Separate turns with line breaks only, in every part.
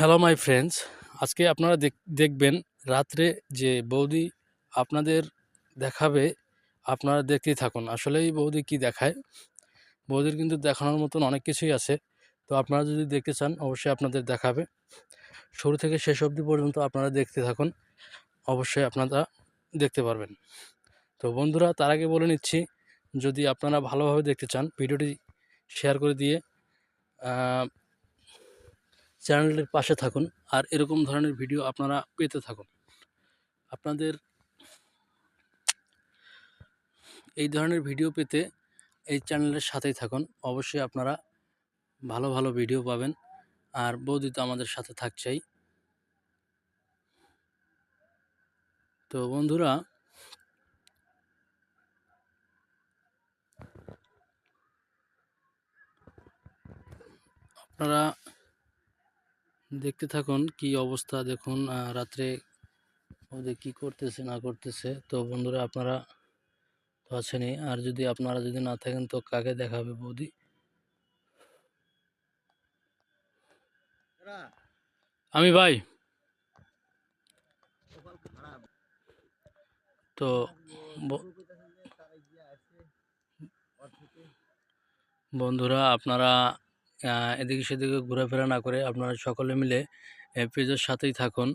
Hello my friends আজকে আপনারা দেখ- দেখবেন রাত্রে যে বৌদি আপনাদের দেখাবে, আপনারা দেখতেই থাকুন। আসলেই বৌদি কি দেখায়? বৌদির কিন্তু দেখানোর মতন অনেক কিছুই আছে। তো আপনারা যদি দেখতে চান, অবশ্যই আপনাদের দেখাবে। শুরু থেকে শেষ অবধি পর্যন্ত আপনারা দেখতে থাকুন। অবশ্যই আপনারা দেখতে পারবেন। তো বন্ধুরা, তার আগে বলে নিচ্ছি, যদি আপনারা ভালোভাবে দেখতে চান, ভিডিওটি শেয়ার করে দিয়ে আহ, চ্যানেলটির পাশে থাকুন আর এরকম ধরনের ভিডিও আপনারা পেতে থাকুন। আপনাদের এই ধরনের ভিডিও পেতে এই চ্যানেলের সাথেই থাকুন। অবশ্যই আপনারা ভালো ভালো ভিডিও পাবেন। আর বৌদি তো আমাদের সাথে থাকছেই। তো বন্ধুরা আপনারা দেখতে থাকুন কি অবস্থা, দেখুন রাত্রে ওদের কি করতেছে, না করতেছে। তো বন্ধুরা, আপনারা তো আছেনই। আর যদি আপনারা যদি না থাকেন, তো কাকে দেখাবে বৌদি? আমি ভাই। তো বন্ধুরা, আপনারা এদিকে সেদিকে ঘোরাফেরা না করে আপনারা সকলে মিলে পেজের সাথেই থাকুন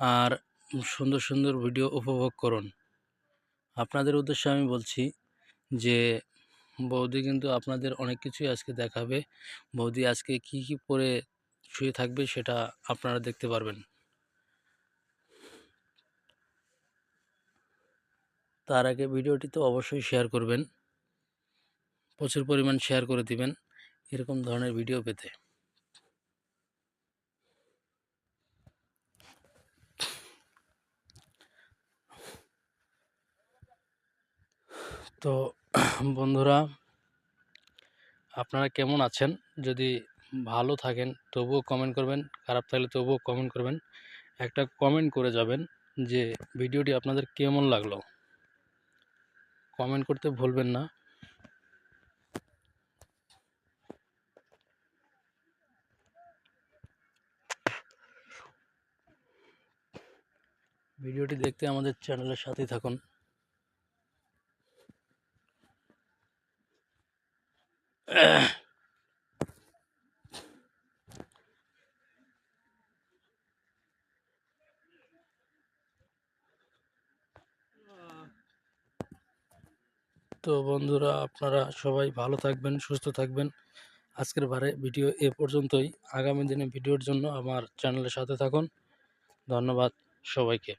আর সুন্দর সুন্দর ভিডিও উপভোগ করুন। আপনাদের উদ্দেশ্যে আমি বলছি যে, বৌদি কিন্তু আপনাদের অনেক কিছুই আজকে দেখাবে। বৌদি আজকে কি কি পরে শুয়ে থাকবে সেটা আপনারা দেখতে পারবেন। তার আগে ভিডিওটি তো অবশ্যই শেয়ার করবেন, প্রচুর পরিমাণ শেয়ার করে দিবেন। এরকম ধরনের ভিডিও পেতে। তো বন্ধুরা, আপনারা কেমন আছেন? যদি ভালো থাকেন, তবুও কমেন্ট করবেন। খারাপ থাকলে তবুও কমেন্ট করবেন। একটা কমেন্ট করে যাবেন যে ভিডিওটি আপনাদের কেমন লাগল? কমেন্ট করতে ভুলবেন না। ভিডিওটি দেখতে আমাদের চ্যানেলের সাথেই থাকুন। তো বন্ধুরা, আপনারা সবাই ভালো থাকবেন, সুস্থ থাকবেন। আজকের বারে ভিডিও এ পর্যন্তই। আগামী দিনে ভিডিওর জন্য আমার চ্যানেলের সাথে থাকুন। ধন্যবাদ সবাইকে।